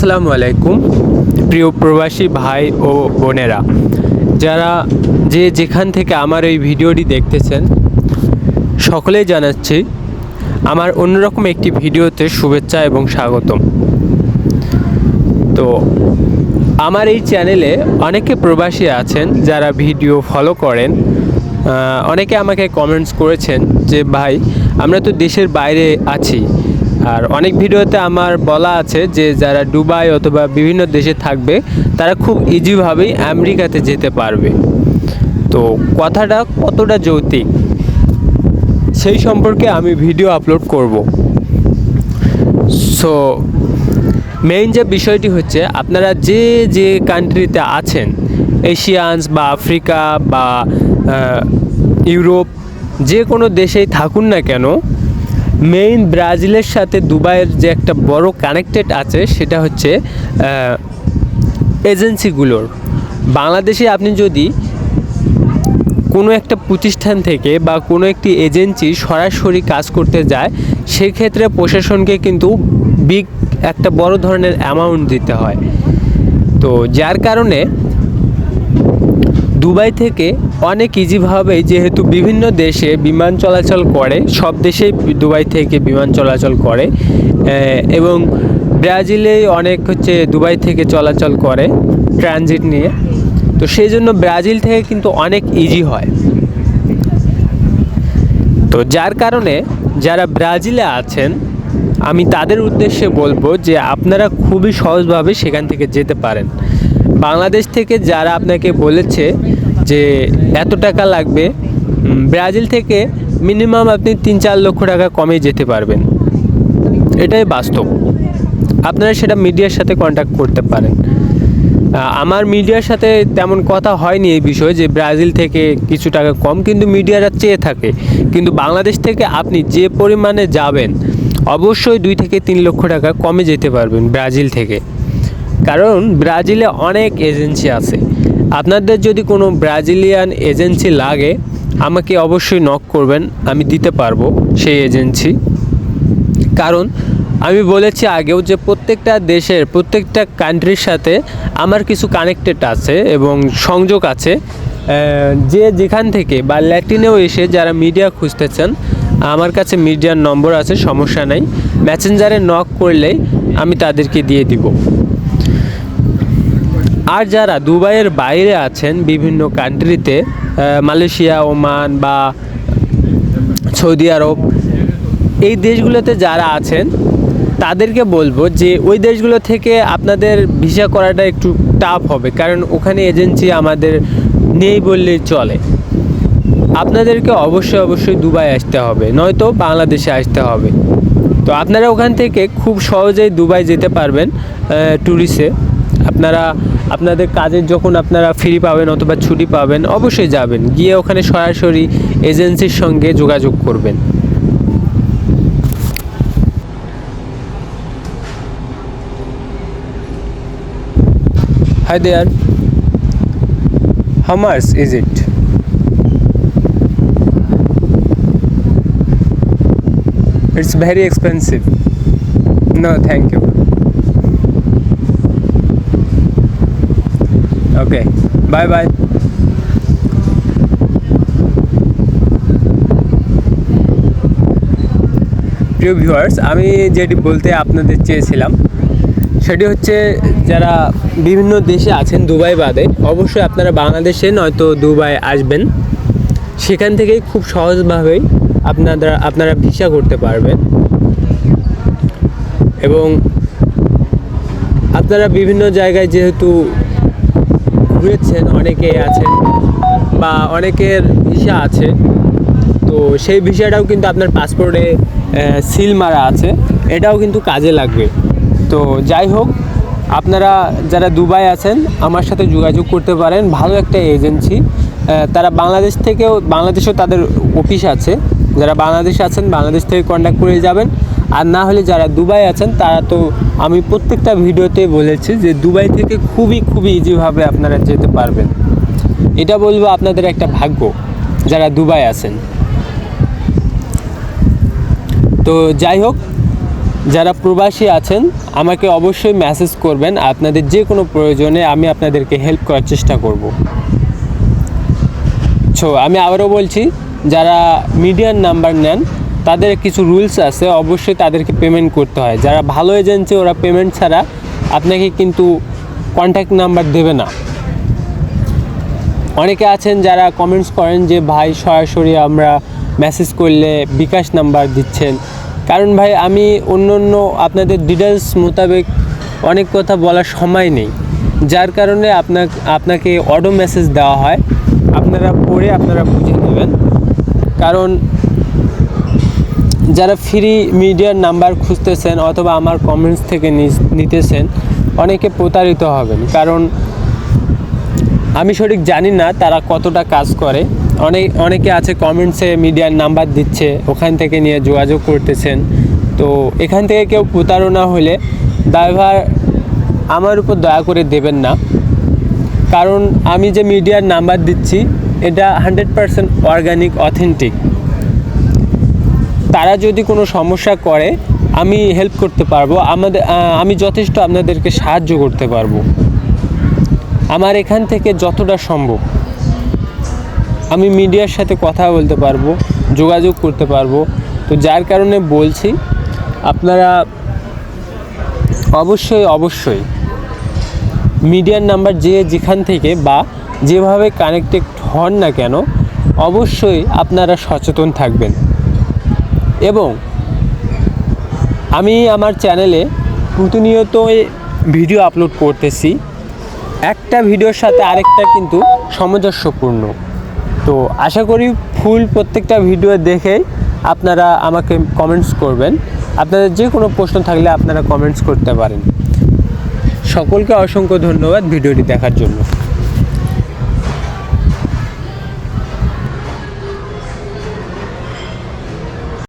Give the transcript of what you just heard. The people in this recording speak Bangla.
আসসালামু আলাইকুম, প্রিয় প্রবাসী ভাই ও বোনেরা। যারা যে যেখান থেকে আমার এই ভিডিওটি দেখতেছেন, সকলেই জানাচ্ছি, আমার অন্যরকম একটি ভিডিওতে শুভেচ্ছা এবং স্বাগতম। তো, আমার এই চ্যানেলে অনেকে প্রবাসী আছেন যারা ভিডিও ফলো করেন অনেকে আমাকে কমেন্টস করেছেন যে, ভাই, আমরা তো দেশের বাইরে আছি আর অনেক ভিডিওতে আমার বলা আছে যে যারা দুবাই অথবা বিভিন্ন দেশে থাকবে, তারা খুব ইজিভাবেই আমেরিকাতে যেতে পারবে। তো কথাটা কতটা যৌক্তিক, সেই সম্পর্কে আমি ভিডিও আপলোড করব। সো মেইন যে বিষয়টি হচ্ছে, আপনারা যে যে কান্ট্রিতে আছেন এশিয়ানস বা আফ্রিকা বা ইউরোপ যে কোনো দেশেই থাকুন না কেন মেইন ব্রাজিলের সাথে দুবাইয়ের যে একটা বড় কানেক্টেড আছে, সেটা হচ্ছে এজেন্সিগুলোর। বাংলাদেশে আপনি যদি কোনো একটা প্রতিষ্ঠান থেকে বা কোনো একটি এজেন্সি সরাসরি কাজ করতে যায়, সেক্ষেত্রে প্রশাসনকে কিন্তু বিগ একটা বড় ধরনের অ্যামাউন্ট দিতে হয়। তো যার কারণে দুবাই থেকে অনেক ইজিভাবেই যেহেতু বিভিন্ন দেশে বিমান চলাচল করে, সব দেশেই দুবাই থেকে বিমান চলাচল করে এবং ব্রাজিলে অনেক হচ্ছে দুবাই থেকে চলাচল করে ট্রানজিট নিয়ে। তো সেই জন্য ব্রাজিল থেকে কিন্তু অনেক ইজি হয়। তো যার কারণে যারা ব্রাজিলে আছেন, আমি তাদের উদ্দেশ্যে বলব যে আপনারা খুবই সহজভাবে সেখান থেকে যেতে পারেন। বাংলাদেশ থেকে যারা আপনাকে বলেছে যে এত টাকা লাগবে ব্রাজিল থেকে মিনিমাম আপনি তিন চার লক্ষ টাকা কমে যেতে পারবেন। এটাই বাস্তব। আপনারা সেটা মিডিয়ার সাথে কন্ট্যাক্ট করতে পারেন। আমার মিডিয়ার সাথে তেমন কথা হয়নি এই বিষয়ে যে ব্রাজিল থেকে কিছু টাকা কম, কিন্তু মিডিয়ারা চেয়ে থাকে। কিন্তু বাংলাদেশ থেকে আপনি যে পরিমাণে যাবেন, অবশ্যই দুই থেকে তিন লক্ষ টাকা কমে যেতে পারবেন ব্রাজিল থেকে। কারণ ব্রাজিলে অনেক এজেন্সি আছে। আপনাদের যদি কোনো ব্রাজিলিয়ান এজেন্সি লাগে, আমাকে অবশ্যই নক করবেন, আমি দিতে পারব সেই এজেন্সি। কারণ আমি বলেছি আগেও যে প্রত্যেকটা দেশের, প্রত্যেকটা কান্ট্রির সাথে আমার কিছু কানেক্টেড আছে এবং সংযোগ আছে। যে যেখান থেকে বা ল্যাটিনেও এসে যারা মিডিয়া খুঁজতেছেন, আমার কাছে মিডিয়ার নম্বর আছে, সমস্যা নাই। মেসেঞ্জারে নক করলেই আমি তাদেরকে দিয়ে দিব। আর যারা দুবাইয়ের বাইরে আছেন বিভিন্ন কান্ট্রিতে মালয়েশিয়া, ওমান বা সৌদি আরব, এই দেশগুলোতে যারা আছেন, তাদেরকে বলব যে ওই দেশগুলো থেকে আপনাদের ভিসা করাটা একটু টাফ হবে, কারণ ওখানে এজেন্সি আমাদের নেই বললেই চলে। আপনাদেরকে অবশ্যই অবশ্যই দুবাই আসতে হবে, নয়তো বাংলাদেশে আসতে হবে। তো আপনারা ওখান থেকে খুব সহজেই দুবাই যেতে পারবেন ট্যুরিস্টে আপনারা আপনাদের কাজের যখন আপনারা ফ্রি পাবেন অথবা ছুটি পাবেন অবশ্যই যাবেন গিয়ে ওখানে সরাসরি এজেন্সির সঙ্গে যোগাযোগ করবেন there. How much is it? It's very expensive. No, thank you. Okay. Bye bye. প্রিয় ভিউয়ার্স আমি যেটি বলতে আপনাদের চেয়েছিলাম, সেটি হচ্ছে যারা বিভিন্ন দেশে আছেন দুবাই বাদে, অবশ্যই আপনারা বাংলাদেশে নয়তো দুবাই আসবেন সেখান থেকেই খুব সহজভাবেই আপনারা আপনারা ভিসা করতে পারবেন এবং আপনারা বিভিন্ন জায়গায় যেহেতু ঘুরেছেন অনেকে আছেন বা অনেকের ভিসা আছে। তো সেই ভিসাটাও কিন্তু আপনার পাসপোর্টে সিল মারা আছে। এটাও কিন্তু কাজে লাগবে। তো যাই হোক, আপনারা যারা দুবাই আছেন, আমার সাথে যোগাযোগ করতে পারেন। ভালো একটা এজেন্সি। তারা বাংলাদেশ থেকেও, বাংলাদেশেও তাদের অফিস আছে। যারা বাংলাদেশে আছেন, বাংলাদেশ থেকে কন্ট্যাক্ট করে যাবেন। আর না হলে যারা দুবাই আছেন, তারা তো আমি প্রত্যেকটা ভিডিওতে বলেছি যে দুবাই থেকে খুবই খুবই ইজিভাবে আপনারা যেতে পারবেন। এটা বলব আপনাদের একটা ভাগ্য, যারা দুবাই আছেন। তো যাই হোক, যারা প্রবাসী আছেন, আমাকে অবশ্যই মেসেজ করবেন। আপনাদের যে কোনো প্রয়োজনে আমি আপনাদেরকে হেল্প করার চেষ্টা করব। ছো আমি আবারও বলছি, যারা মিডিয়ার নাম্বার নেন তাদের কিছু রুলস আছে, অবশ্যই তাদেরকে পেমেন্ট করতে হয়। যারা ভালো এজেন্সি ওরা পেমেন্ট ছাড়া আপনাকে কিন্তু কন্ট্যাক্ট নাম্বার দেবে না। অনেকে আছেন যারা কমেন্টস করেন যে, ভাই, সরাসরি আমরা মেসেজ করলে বিকাশ নাম্বার দিচ্ছেন। কারণ ভাই, আমি অন্য অন্য আপনাদের ডিটেলস মোতাবেক অনেক কথা বলার সময় নেই। যার কারণে আপনার আপনাকে অটো মেসেজ দেওয়া হয়। আপনারা পড়ে আপনারা বুঝে নেবেন। কারণ যারা ফ্রি মিডিয়ার নাম্বার খুঁজতেছেন অথবা আমার কমেন্টস থেকে নিতেছেন, অনেকে প্রতারিত হবেন। কারণ আমি সঠিক জানি না তারা কতটা কাজ করে। অনেক, অনেকে আছে কমেন্টসে মিডিয়ার নাম্বার দিচ্ছে, ওখান থেকে নিয়ে যোগাযোগ করতেছেন। তো এখান থেকে কেউ প্রতারণা হলে ড্রাইভার আমার উপর দয়া করে দেবেন না। কারণ আমি যে মিডিয়ার নাম্বার দিচ্ছি, এটা হান্ড্রেড পারসেন্ট অর্গানিক অথেন্টিক তারা যদি কোনো সমস্যা করে, আমি হেল্প করতে পারব। আমাদের আমি যথেষ্ট আপনাদেরকে সাহায্য করতে পারব। আমার এখান থেকে যতটা সম্ভব। আমি মিডিয়ার সাথে কথা বলতে পারব, যোগাযোগ করতে পারব। তো যার কারণে বলছি, আপনারা অবশ্যই অবশ্যই মিডিয়ার নাম্বার যে যেখান থেকে বা যেভাবে কানেক্টেড হন না কেন, অবশ্যই আপনারা সচেতন থাকবেন। এবং আমি আমার চ্যানেলে প্রতিনিয়ত ভিডিও আপলোড করতেছি। একটা ভিডিওর সাথে আরেকটা কিন্তু সামঞ্জস্যপূর্ণ। তো আশা করি ফুল প্রত্যেকটা ভিডিও দেখে আপনারা আমাকে কমেন্টস করবেন। আপনাদের যে কোনো প্রশ্ন থাকলে আপনারা কমেন্টস করতে পারেন। সকলকে অসংখ্য ধন্যবাদ ভিডিওটি দেখার জন্য।